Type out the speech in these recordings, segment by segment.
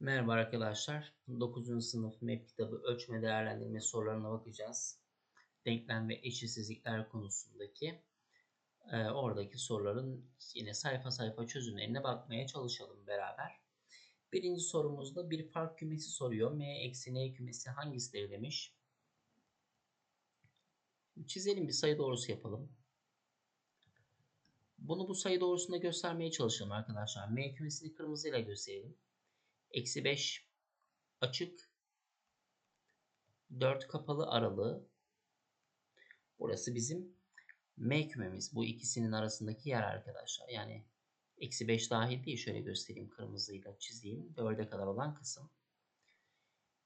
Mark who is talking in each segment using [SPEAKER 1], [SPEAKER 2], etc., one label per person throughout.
[SPEAKER 1] Merhaba arkadaşlar. 9. sınıf MEP kitabı ölçme değerlendirme sorularına bakacağız. Denklem ve eşitsizlikler konusundaki e, oradaki soruların yine sayfa sayfa çözümlerine bakmaya çalışalım beraber. Birinci sorumuzda bir fark kümesi soruyor. M eksi N kümesi hangisidir demiş. Çizelim bir sayı doğrusu yapalım. Bunu bu sayı doğrusunda göstermeye çalışalım arkadaşlar. M kümesini kırmızıyla gösterelim. Eksi 5 açık. 4 kapalı aralığı. Burası bizim M kümemiz. Bu ikisinin arasındaki yer arkadaşlar. Yani eksi 5 dahil değil. Şöyle göstereyim kırmızıyla çizeyim. 4'e kadar olan kısım.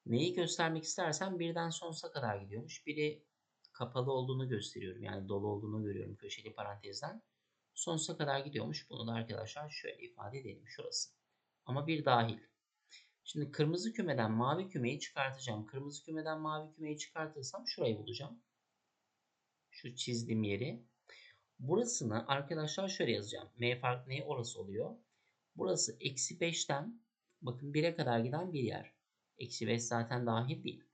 [SPEAKER 1] Neyi göstermek istersen birden sonsuza kadar gidiyormuş. Biri kapalı olduğunu gösteriyorum. Yani dolu olduğunu görüyorum köşeli parantezden. Sonsuza kadar gidiyormuş. Bunu da arkadaşlar şöyle ifade edelim. Şurası. Ama bir dahil. Şimdi kırmızı kümeden mavi kümeyi çıkartacağım. Kırmızı kümeden mavi kümeyi çıkartırsam şurayı bulacağım. Şu çizdiğim yeri. Burasını arkadaşlar şöyle yazacağım. M fark ne orası oluyor. Burası eksi 5'ten bakın 1'e kadar giden bir yer. Eksi 5 zaten dahil değil.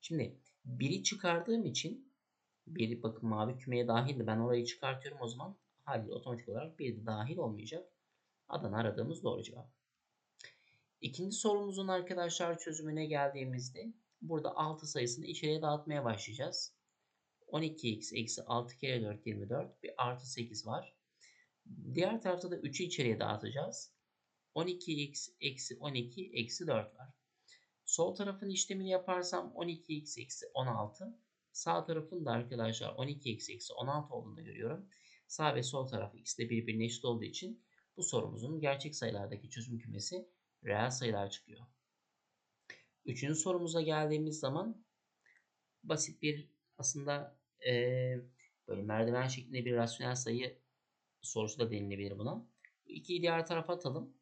[SPEAKER 1] Şimdi 1'i çıkardığım için bir bakın mavi kümeye dahildi. Ben orayı çıkartıyorum o zaman haliyle otomatik olarak bir de dahil olmayacak. Adana aradığımız doğru cevap. İkinci sorumuzun arkadaşlar çözümüne geldiğimizde burada 6 sayısını içeriye dağıtmaya başlayacağız. 12x eksi 6 kere 4 24 bir artı 8 var. Diğer tarafta da 3'ü içeriye dağıtacağız. 12x eksi 12 eksi 4 var. Sol tarafın işlemini yaparsam 12x eksi 16. Sağ tarafın da arkadaşlar 12x eksi 16 olduğunu görüyorum. Sağ ve sol taraf ikisi de birbirine eşit olduğu için bu sorumuzun gerçek sayılardaki çözüm kümesi reel sayılar çıkıyor. Üçüncü sorumuza geldiğimiz zaman basit bir aslında e, böyle merdiven şeklinde bir rasyonel sayı sorusu da denilebilir buna. 2'yi diğer tarafa atalım.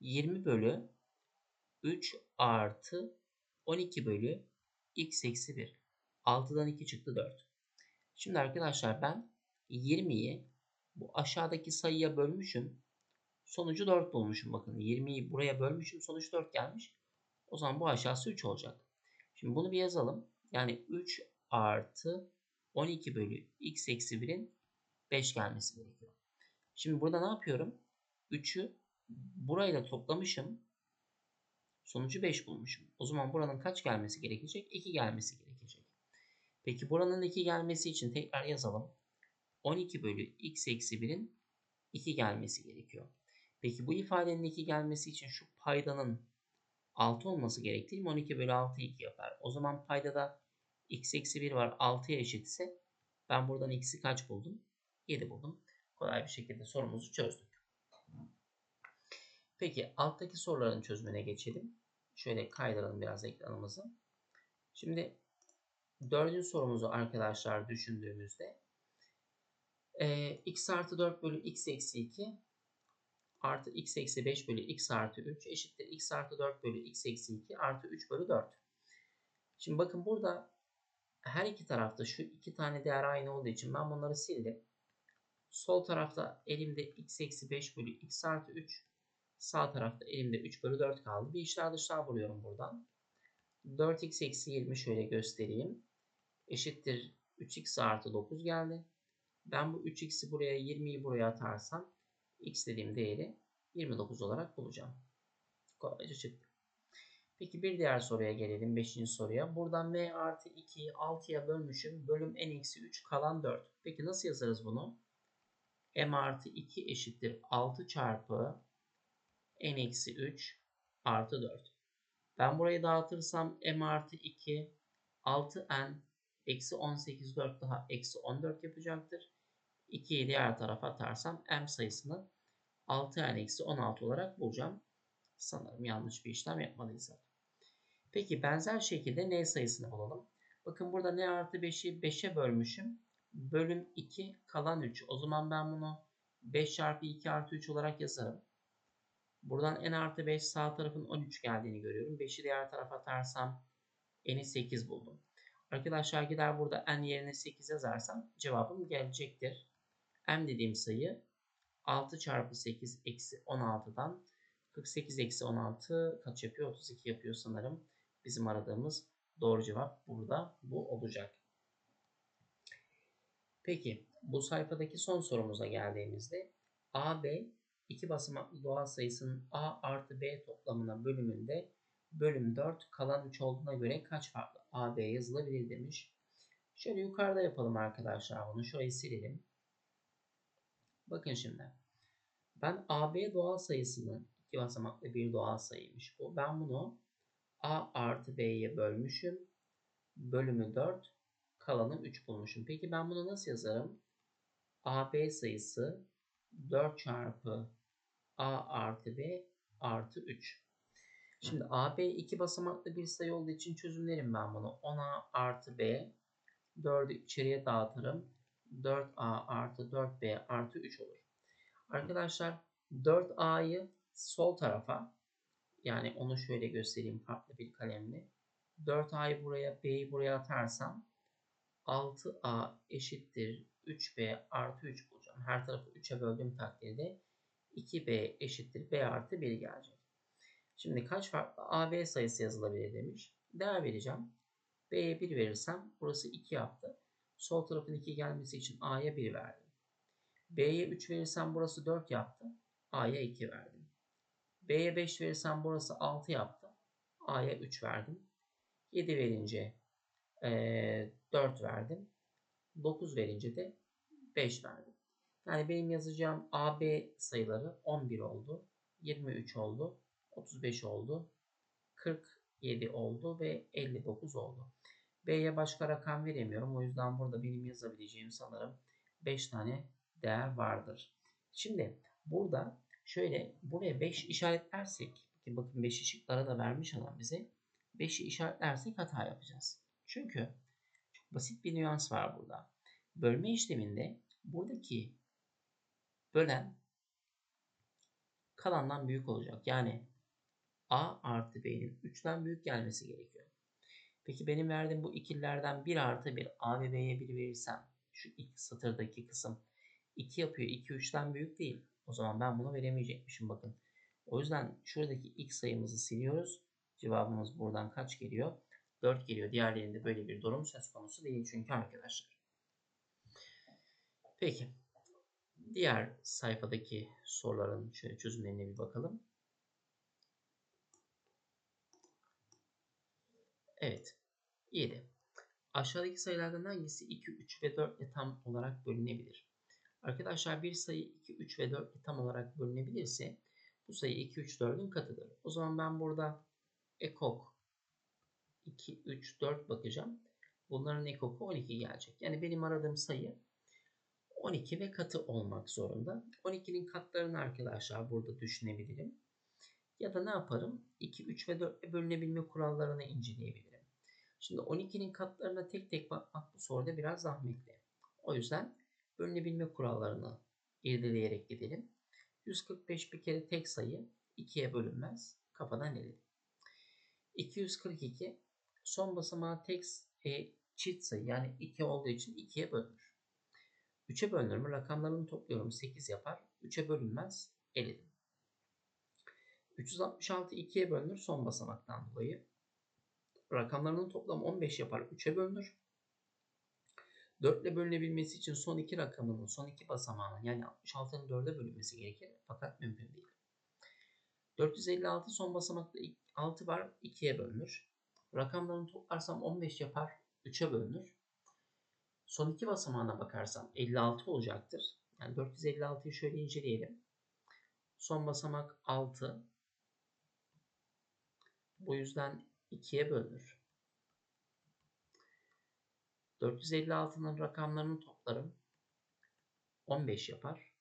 [SPEAKER 1] 20 bölü 3 artı 12 bölü x eksi 1. 6'dan 2 çıktı 4. Şimdi arkadaşlar ben 20'yi bu aşağıdaki sayıya bölmüşüm. Sonucu 4 bulmuşum. Bakın 20'yi buraya bölmüşüm. Sonuç 4 gelmiş. O zaman bu aşağısı 3 olacak. Şimdi bunu bir yazalım. Yani 3 artı 12 bölü x eksi 1'in 5 gelmesi gerekiyor. Şimdi burada ne yapıyorum? 3'ü burayla toplamışım. Sonucu 5 bulmuşum. O zaman buranın kaç gelmesi gerekecek? 2 gelmesi gerekecek. Peki buranın 2 gelmesi için tekrar yazalım. 12 bölü x eksi 1'in 2 gelmesi gerekiyor. Peki bu ifadenin 2 gelmesi için şu paydanın 6 olması gerektiği mi? 12 bölü 6 2 yapar. O zaman paydada x eksi 1 var 6'ya eşitse ben buradan x'i kaç buldum? 7 buldum. Kolay bir şekilde sorumuzu çözdük. Peki alttaki soruların çözümüne geçelim. Şöyle kaydıralım biraz ekranımızı. Şimdi dördüncü sorumuzu arkadaşlar düşündüğümüzde e, x artı 4 bölü x eksi 2 artı x eksi 5 bölü x artı 3 eşittir x artı 4 bölü x eksi 2 artı 3 bölü 4. Şimdi bakın burada her iki tarafta şu iki tane değer aynı olduğu için ben bunları sildim. Sol tarafta elimde x eksi 5 bölü x artı 3. Sağ tarafta elimde 3 bölü 4 kaldı. Bir işler dışlar vuruyorum buradan. 4x eksi 20 şöyle göstereyim. Eşittir 3x artı 9 geldi. Ben bu 3x'i buraya 20'yi buraya atarsam x dediğim değeri 29 olarak bulacağım. Kolayca çıktı. Peki bir diğer soruya gelelim. 5. soruya. Buradan m artı 2'yi 6'ya bölmüşüm. Bölüm n eksi 3 kalan 4. Peki nasıl yazarız bunu? m artı 2 eşittir 6 çarpı n eksi 3 artı 4. Ben burayı dağıtırsam m artı 2 6n eksi 18 4 daha eksi 14 yapacaktır. 2'yi diğer tarafa atarsam m sayısını 6n eksi 16 olarak bulacağım. Sanırım yanlış bir işlem yapmadıysam. Peki benzer şekilde n sayısını bulalım. Bakın burada n artı 5'i 5'e bölmüşüm. Bölüm 2 kalan 3. O zaman ben bunu 5 çarpı 2 artı 3 olarak yazarım. Buradan n artı 5 sağ tarafın 13 geldiğini görüyorum. 5'i diğer tarafa atarsam n'i 8 buldum. Arkadaşlar gider burada n yerine 8 yazarsam cevabım gelecektir m dediğim sayı 6 çarpı 8 eksi 16'dan 48 eksi 16 kaç yapıyor? 32 yapıyor sanırım. Bizim aradığımız doğru cevap burada bu olacak. Peki bu sayfadaki son sorumuza geldiğimizde AB iki basamaklı doğal sayısının A artı B toplamına bölümünde bölüm 4 kalan 3 olduğuna göre kaç farklı AB yazılabilir demiş. Şöyle yukarıda yapalım arkadaşlar bunu. Şurayı silelim. Bakın şimdi. Ben AB doğal sayısını iki basamaklı bir doğal sayıymış bu. Ben bunu A artı B'ye bölmüşüm. Bölümü 4 kalanı 3 bulmuşum. Peki ben bunu nasıl yazarım? AB sayısı 4 çarpı A artı B artı 3. Şimdi AB iki basamaklı bir sayı olduğu için çözümlerim ben bunu. 10A artı B 4'ü içeriye dağıtırım. 4A artı 4B artı 3 olur. Arkadaşlar 4A'yı sol tarafa yani onu şöyle göstereyim farklı bir kalemle. 4A'yı buraya B'yi buraya atarsam 6A eşittir 3B artı 3 bulacağım. Her tarafı 3'e böldüğüm takdirde 2B eşittir B artı 1 gelecek. Şimdi kaç farklı AB sayısı yazılabilir demiş. Değer vereceğim. B'ye 1 verirsem burası 2 yaptı. Sol tarafın 2 gelmesi için A'ya 1 verdim. B'ye 3 verirsem burası 4 yaptı. A'ya 2 verdim. B'ye 5 verirsem burası 6 yaptı. A'ya 3 verdim. 7 verince e, 4 verdim. 9 verince de 5 verdim. Yani benim yazacağım AB sayıları 11 oldu. 23 oldu. 35 oldu. 47 oldu ve 59 oldu. B'ye başka rakam veremiyorum. O yüzden burada benim yazabileceğim sanırım 5 tane değer vardır. Şimdi burada şöyle buraya 5 işaretlersek bakın 5 ışıklara da vermiş olan bize 5'i işaretlersek hata yapacağız. Çünkü çok basit bir nüans var burada. Bölme işleminde buradaki bölen kalandan büyük olacak. Yani A artı B'nin 3'ten büyük gelmesi gerekiyor. Peki benim verdiğim bu ikililerden 1 artı 1 A ve B'ye 1 verirsem şu ilk satırdaki kısım 2 yapıyor. 2 3'ten büyük değil. O zaman ben bunu veremeyecekmişim bakın. O yüzden şuradaki ilk sayımızı siliyoruz. Cevabımız buradan kaç geliyor? 4 geliyor. Diğerlerinde böyle bir durum söz konusu değil çünkü arkadaşlar. Peki. Diğer sayfadaki soruların şöyle çözümlerine bir bakalım. Evet. 7. Aşağıdaki sayılardan hangisi 2, 3 ve 4 ile tam olarak bölünebilir? Arkadaşlar bir sayı 2, 3 ve 4 ile tam olarak bölünebilirse bu sayı 2, 3, 4'ün katıdır. O zaman ben burada ekok 2, 3, 4 bakacağım. Bunların ekoku 12 gelecek. Yani benim aradığım sayı 12 ve katı olmak zorunda. 12'nin katlarını arkadaşlar burada düşünebilirim. Ya da ne yaparım? 2, 3 ve 4 ile bölünebilme kurallarını inceleyebilirim. Şimdi 12'nin katlarına tek tek bakmak bu soruda biraz zahmetli. O yüzden bölünebilme kurallarını irdeleyerek gidelim. 145 bir kere tek sayı 2'ye bölünmez. Kafadan eledim. 242 son basamağı tek e, çift sayı yani 2 olduğu için 2'ye bölünür. 3'e bölünür mü? Rakamlarını topluyorum 8 yapar. 3'e bölünmez. Eledim. 366 2'ye bölünür son basamaktan dolayı. Rakamlarının toplamı 15 yapar. 3'e bölünür. 4 ile bölünebilmesi için son iki rakamının son iki basamağının yani 66'nın 4'e bölünmesi gerekir. Fakat mümkün değil. 456 son basamakta 6 var 2'ye bölünür. Rakamlarını toplarsam 15 yapar 3'e bölünür. Son iki basamağına bakarsam 56 olacaktır. Yani 456'yı şöyle inceleyelim. Son basamak 6. Bu yüzden 2'ye bölünür. 456'nın rakamlarını toplarım. 15 yapar.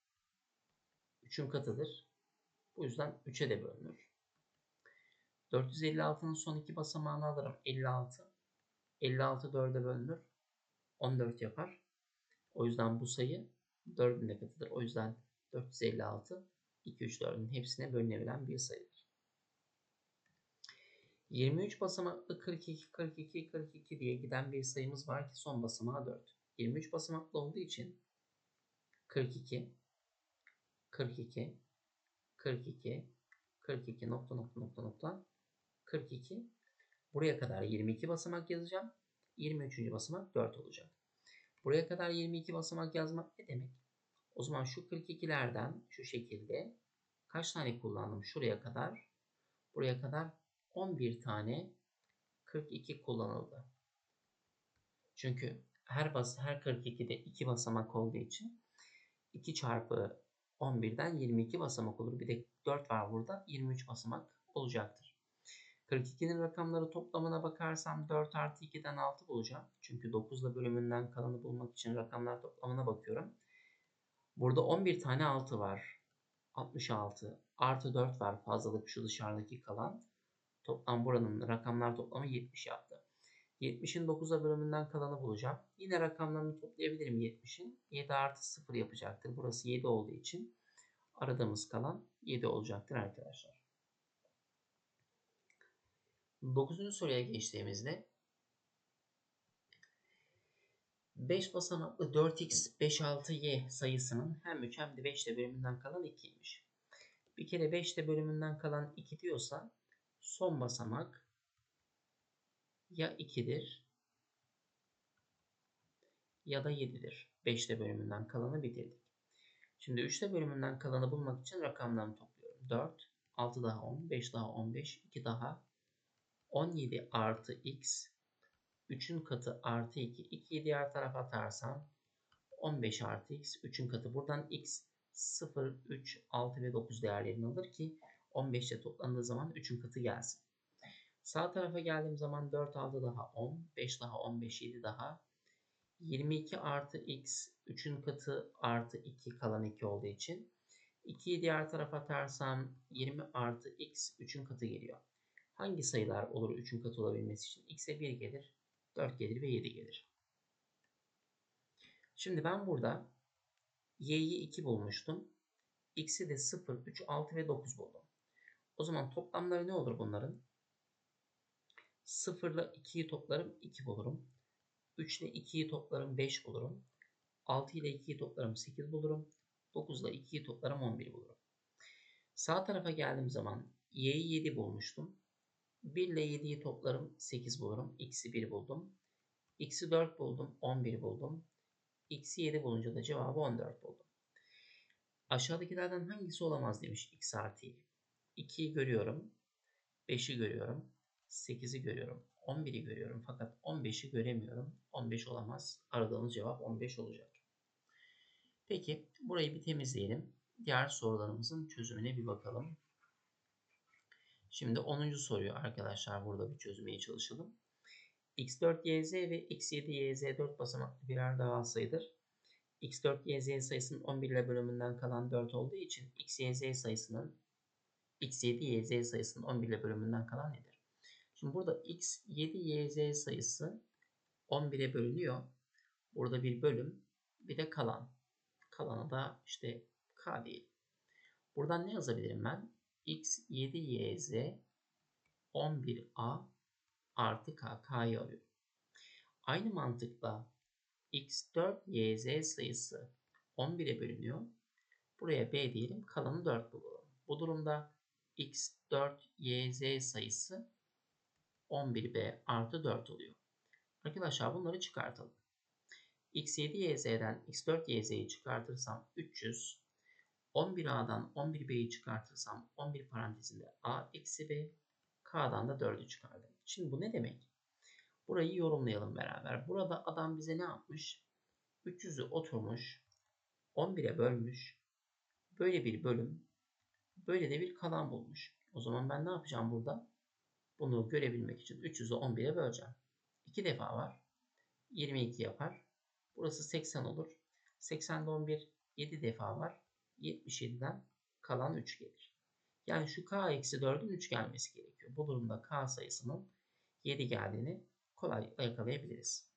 [SPEAKER 1] 3'ün katıdır. Bu yüzden 3'e de bölünür. 456'nın son iki basamağını alırım. 56. 56 4'e bölünür. 14 yapar. O yüzden bu sayı 4'ün de katıdır. O yüzden 456 2, 3, 4'ün hepsine bölünebilen bir sayıdır. 23 basamaklı 42, 42, 42 diye giden bir sayımız var ki son basamağı 4. 23 basamaklı olduğu için 42, 42, 42, 42 nokta nokta nokta nokta 42. Buraya kadar 22 basamak yazacağım. 23. basamak 4 olacak. Buraya kadar 22 basamak yazmak ne demek? O zaman şu 42'lerden şu şekilde kaç tane kullandım şuraya kadar? Buraya kadar 11 tane 42 kullanıldı. Çünkü her bas her 42'de 2 basamak olduğu için 2 çarpı 11'den 22 basamak olur. Bir de 4 var burada. 23 basamak olacaktır. 42'nin rakamları toplamına bakarsam 4 artı 2'den 6 bulacağım. Çünkü 9 ile bölümünden kalanı bulmak için rakamlar toplamına bakıyorum. Burada 11 tane 6 var. 66. Artı 4 var fazlalık şu dışarıdaki kalan. Toplam buranın rakamlar toplamı 70 yaptı. 70'in 9'a bölümünden kalanı bulacağım. Yine rakamlarını toplayabilirim 70'in. 7 artı 0 yapacaktır. Burası 7 olduğu için aradığımız kalan 7 olacaktır arkadaşlar. 9. soruya geçtiğimizde 5 basamaklı 4x 5-6y sayısının hem 3 hem de 5 de bölümünden kalan 2'ymiş. Bir kere 5 de bölümünden kalan 2 diyorsa son basamak ya 2'dir ya da 7'dir. 5'te bölümünden kalanı bitirdik. Şimdi 3'te bölümünden kalanı bulmak için rakamlarını topluyorum. 4, 6 daha 10, 5 daha 15, 2 daha 17 artı x 3'ün katı artı 2. 2'yi diğer tarafa atarsam 15 artı x 3'ün katı. Buradan x 0, 3, 6 ve 9 değerlerini alır ki 15 ile toplandığı zaman 3'ün katı gelsin. Sağ tarafa geldiğim zaman 4 6 daha 10, 5 daha 15, 7 daha 22 artı x 3'ün katı artı 2 kalan 2 olduğu için 2'yi diğer tarafa atarsam 20 artı x 3'ün katı geliyor. Hangi sayılar olur 3'ün katı olabilmesi için? x'e 1 gelir, 4 gelir ve 7 gelir. Şimdi ben burada y'yi 2 bulmuştum. x'i de 0, 3, 6 ve 9 buldum. O zaman toplamları ne olur bunların? 0 ile 2'yi toplarım 2 bulurum. 3 ile 2'yi toplarım 5 bulurum. 6 ile 2'yi toplarım 8 bulurum. 9 ile 2'yi toplarım 11 bulurum. Sağ tarafa geldiğim zaman y'yi 7 bulmuştum. 1 ile 7'yi toplarım 8 bulurum. x'i 1 buldum. x'i 4 buldum 11 buldum. x'i 7 bulunca da cevabı 14 buldum. Aşağıdakilerden hangisi olamaz demiş x artı y. 2'yi görüyorum. 5'i görüyorum. 8'i görüyorum. 11'i görüyorum fakat 15'i göremiyorum. 15 olamaz. Aradığımız cevap 15 olacak. Peki burayı bir temizleyelim. Diğer sorularımızın çözümüne bir bakalım. Şimdi 10. soruyu arkadaşlar burada bir çözmeye çalışalım. x4yz ve x7yz 4 basamaklı birer doğal sayıdır. x4yz sayısının 11 ile bölümünden kalan 4 olduğu için xyz sayısının x7yz sayısının 11 ile bölümünden kalan nedir? Şimdi burada x 7 yz sayısı 11'e bölünüyor. Burada bir bölüm bir de kalan. Kalana da işte k değil. Buradan ne yazabilirim ben? x 7 yz 11a artı k. k'yı alıyorum. Aynı mantıkla x 4 yz sayısı 11'e bölünüyor. Buraya b diyelim. Kalanı 4 bulalım. Bu durumda x 4 yz sayısı 11b artı 4 oluyor. Arkadaşlar bunları çıkartalım. x7y'z'den x4y'z'yi çıkartırsam 300. 11a'dan 11b'yi çıkartırsam 11 parantezinde a eksi b. k'dan da 4'ü çıkardım. Şimdi bu ne demek? Burayı yorumlayalım beraber. Burada adam bize ne yapmış? 300'ü oturmuş. 11'e bölmüş. Böyle bir bölüm. Böyle de bir kalan bulmuş. O zaman ben ne yapacağım burada? Bunu görebilmek için 300'ü 11'e böleceğim. 2 defa var. 22 yapar. Burası 80 olur. 80'de 11 7 defa var. 77'den kalan 3 gelir. Yani şu k eksi 4'ün 3 gelmesi gerekiyor. Bu durumda k sayısının 7 geldiğini kolaylıkla yakalayabiliriz.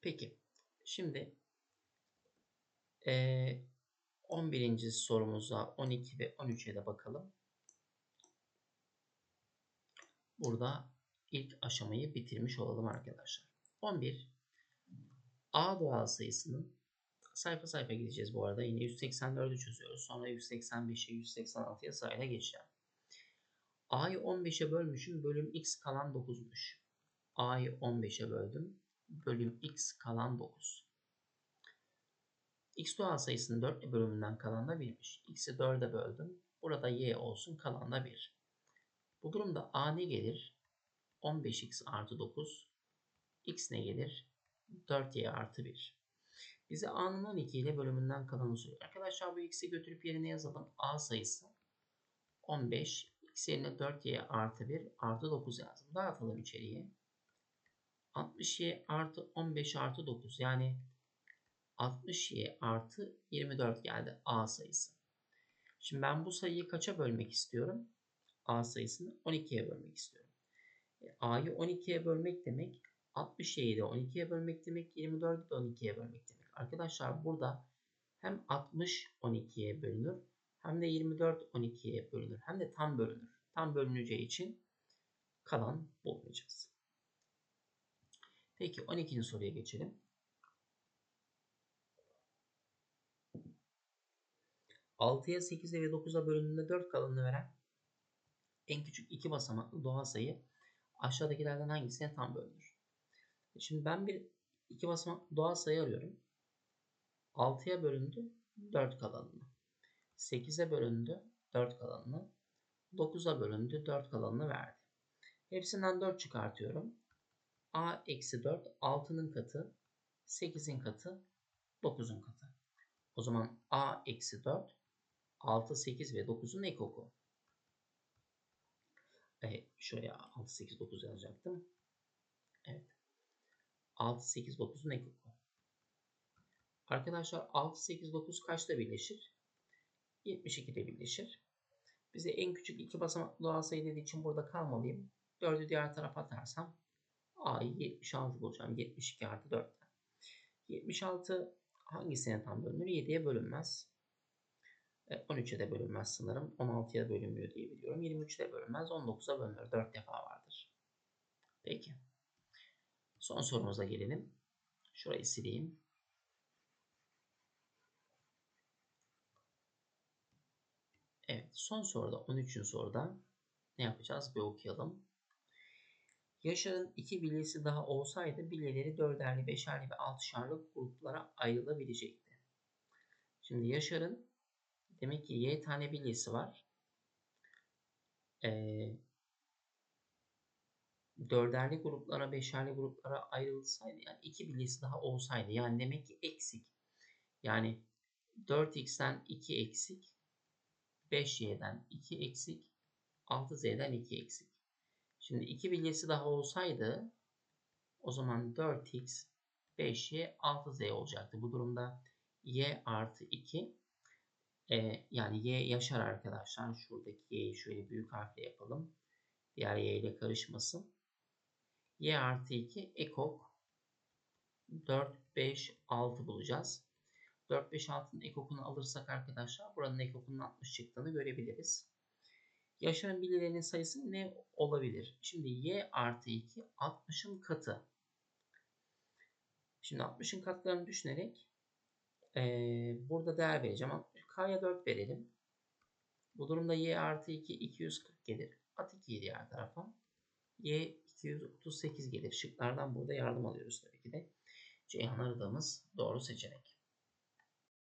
[SPEAKER 1] Peki. Şimdi 11. sorumuza 12 ve 13'e de bakalım. burada ilk aşamayı bitirmiş olalım arkadaşlar. 11 A doğal sayısının sayfa sayfa gideceğiz bu arada. Yine 184'ü çözüyoruz. Sonra 185'e 186'ya sırayla geçeceğim. A'yı 15'e bölmüşüm. Bölüm x kalan 9'muş. A'yı 15'e böldüm. Bölüm x kalan 9. X doğal sayısının 4 bölümünden kalan da 1'miş. X'i 4'e böldüm. Burada y olsun kalan da 1. Bu durumda A ne gelir? 15x artı 9. X ne gelir? 4y artı 1. Bize A'nın 12 ile bölümünden kalanı soruyor. Arkadaşlar bu x'i götürüp yerine yazalım. A sayısı 15. X yerine 4y artı 1 artı 9 yazdım. Dağıtalım içeriye. 60y artı 15 artı 9 yani 60y artı 24 geldi A sayısı. Şimdi ben bu sayıyı kaça bölmek istiyorum? A sayısını 12'ye bölmek istiyorum. E, A'yı 12'ye bölmek demek 60y'yi de 12'ye bölmek demek 24'ü de 12'ye bölmek demek. Arkadaşlar burada hem 60 12'ye bölünür hem de 24 12'ye bölünür hem de tam bölünür. Tam bölüneceği için kalan bulmayacağız. Peki 12. soruya geçelim. 6'ya 8'e ve 9'a bölündüğünde 4 kalanını veren en küçük iki basamaklı doğal sayı aşağıdakilerden hangisine tam bölünür? Şimdi ben bir iki basamaklı doğal sayı arıyorum. 6'ya bölündü 4 kalanını. 8'e bölündü 4 kalanını. 9'a bölündü 4 kalanını verdi. Hepsinden 4 çıkartıyorum. A eksi 4 6'nın katı 8'in katı 9'un katı. O zaman A eksi 4 6, 8 ve 9'un ekoku. Evet, şuraya 6, 8, 9 yazacaktım. Evet. 6, 8, 9'un ekoku. Arkadaşlar 6, 8, 9 kaçta birleşir? 72'de birleşir. Bize en küçük iki basamaklı doğal sayı dediği için burada kalmalıyım. 4'ü diğer tarafa atarsam A'yı 76 bulacağım. 72 artı 4'ten. 76 hangisine tam bölünür? 7'ye bölünmez. 13'e e, de bölünmez sanırım. 16'ya bölünmüyor diye biliyorum. 23'e de bölünmez. 19'a bölünür. 4 defa vardır. Peki. Son sorumuza gelelim. Şurayı sileyim. Evet. Son soruda 13. soruda ne yapacağız? Bir okuyalım. Yaşar'ın iki bilyesi daha olsaydı bilyeleri dörderli, beşerli ve altışarlı gruplara ayrılabilecekti. Şimdi Yaşar'ın Demek ki y tane bilyesi var. Ee, dörderli gruplara, beşerli gruplara ayrılsaydı yani iki bilyesi daha olsaydı yani demek ki eksik. Yani 4x'ten 2 eksik, 5y'den 2 eksik, 6z'den 2 eksik. Şimdi iki bilyesi daha olsaydı o zaman 4x, 5y, 6z olacaktı. Bu durumda y artı 2 e, yani Y yaşar arkadaşlar. Şuradaki Y'yi şöyle büyük harfle yapalım. Diğer Y ile karışmasın. Y artı 2 ekok 4, 5, 6 bulacağız. 4, 5, 6'nın ekokunu alırsak arkadaşlar buranın ekokunun 60 çıktığını görebiliriz. Yaşarın bilgilerinin sayısı ne olabilir? Şimdi y artı 2 60'ın katı. Şimdi 60'ın katlarını düşünerek ee, burada değer vereceğim. K'ya 4 verelim. Bu durumda y artı 2 240 gelir. At 2'yi diğer tarafa. Y 238 gelir. Şıklardan burada yardım alıyoruz tabii ki de. Ceyhan aradığımız doğru seçenek.